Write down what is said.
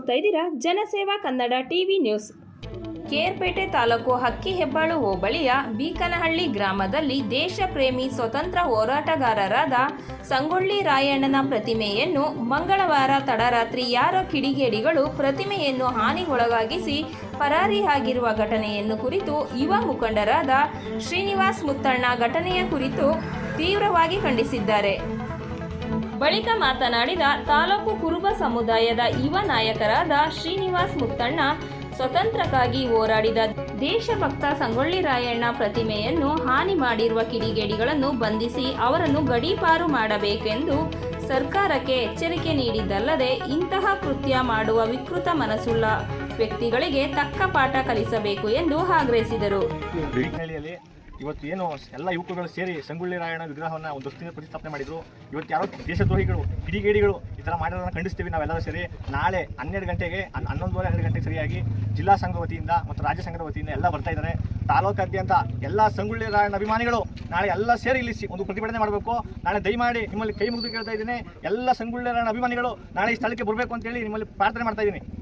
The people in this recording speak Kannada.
ಇದ್ದೀರಾ? Janaseva Kannada TV news. Kerpete taluk Hakkihebbalu ಹೋಬಳಿಯ ಬೀಕನಹಳ್ಳಿ ಗ್ರಾಮದಲ್ಲಿ ದೇಶ ಪ್ರೇಮಿ ಸ್ವತಂತ್ರ ಹೋರಾಟಗಾರರಾದ ಸಂಗೊಳ್ಳಿ ರಾಯಣ್ಣನ ಪ್ರತಿಮೆಯನ್ನು ಮಂಗಳವಾರ ತಡರಾತ್ರಿ ಯಾರೋ ಕಿಡಿಗೇಡಿಗಳು ಪ್ರತಿಮೆಯನ್ನು ಹಾನಿಗೊಳಗಾಗಿಸಿ ಪರಾರಿಯಾಗಿರುವ ಘಟನೆಯನ್ನು ಕುರಿತು ಯುವ ಮುಖಂಡರಾದ ಶ್ರೀನಿವಾಸ್ ಮುತ್ತಣ್ಣ ಘಟನೆಯ ಕುರಿತು ತೀವ್ರವಾಗಿ ಖಂಡಿಸಿದ್ದಾರೆ. ಬಳಿಕ ಮಾತನಾಡಿದ ತಾಲೂಕು ಕುರುಬ ಸಮುದಾಯದ ಯುವ ನಾಯಕರಾದ ಶ್ರೀನಿವಾಸ್ ಮುತ್ತಣ್ಣ, ಸ್ವತಂತ್ರಕ್ಕಾಗಿ ಹೋರಾಡಿದ ದೇಶಭಕ್ತ ಸಂಗೊಳ್ಳಿ ರಾಯಣ್ಣ ಪ್ರತಿಮೆಯನ್ನು ಹಾನಿ ಮಾಡಿರುವ ಕಿಡಿಗೇಡಿಗಳನ್ನು ಬಂಧಿಸಿ ಅವರನ್ನು ಗಡೀಪಾರು ಮಾಡಬೇಕೆಂದು ಸರ್ಕಾರಕ್ಕೆ ಎಚ್ಚರಿಕೆ ನೀಡಿದ್ದಲ್ಲದೆ ಇಂತಹ ಕೃತ್ಯ ಮಾಡುವ ವಿಕೃತ ಮನಸ್ಸುಳ್ಳ ವ್ಯಕ್ತಿಗಳಿಗೆ ತಕ್ಕ ಪಾಠ ಕಲಿಸಬೇಕು ಎಂದು ಆಗ್ರಹಿಸಿದರು. ಇವತ್ತು ಏನು ಎಲ್ಲ ಯುವಕರುಗಳು ಸೇರಿ ಸಂಗೊಳ್ಳಿ ರಾಯಣ್ಣ ವಿಗ್ರಹವನ್ನು ಒಂದು ದೃಷ್ಟಿಯಿಂದ ಪ್ರತಿಷ್ಠಾಪನೆ ಮಾಡಿದ್ರು. ಇವತ್ತು ಯಾರೋ ದೇಶದ್ರೋಹಿಗಳು ಕಿಡಿಗೇಡಿಗಳು ಈ ಥರ ಮಾಡಿರೋದನ್ನು ಖಂಡಿಸ್ತೀವಿ ನಾವೆಲ್ಲರೂ ಸೇರಿ. ನಾಳೆ ಹನ್ನೆರಡು ಗಂಟೆಗೆ, ಹನ್- ಹನ್ನೊಂದುವರೆ ಹನ್ನೆರಡು ಗಂಟೆಗೆ ಸರಿಯಾಗಿ ಜಿಲ್ಲಾ ಸಂಘ ವತಿಯಿಂದ ಮತ್ತು ರಾಜ್ಯ ಸಂಘದ ವತಿಯಿಂದ ಎಲ್ಲ ಬರ್ತಾ ಇದ್ದಾರೆ. ತಾಲೂಕಾದ್ಯಂತ ಎಲ್ಲ ಸಂಗೊಳ್ಳಿ ರಾಯಣ್ಣ ಅಭಿಮಾನಿಗಳು ನಾಳೆ ಎಲ್ಲ ಸೇರಿ ಇಲ್ಲಿಸಿ ಒಂದು ಪ್ರತಿಭಟನೆ ಮಾಡಬೇಕು. ನಾಳೆ ದಯಮಾಡಿ ನಿಮ್ಮಲ್ಲಿ ಕೈ ಮುಗಿದು ಕೇಳ್ತಾ ಇದ್ದೀನಿ. ಎಲ್ಲ ಸಂಗೊಳ್ಳಿ ರಾಯಣ್ಣ ಅಭಿಮಾನಿಗಳು ನಾಳೆ ಈ ಸ್ಥಳಕ್ಕೆ ಬರಬೇಕು ಅಂತೇಳಿ ನಿಮ್ಮಲ್ಲಿ ಪ್ರಾರ್ಥನೆ ಮಾಡ್ತಾ ಇದ್ದೀನಿ.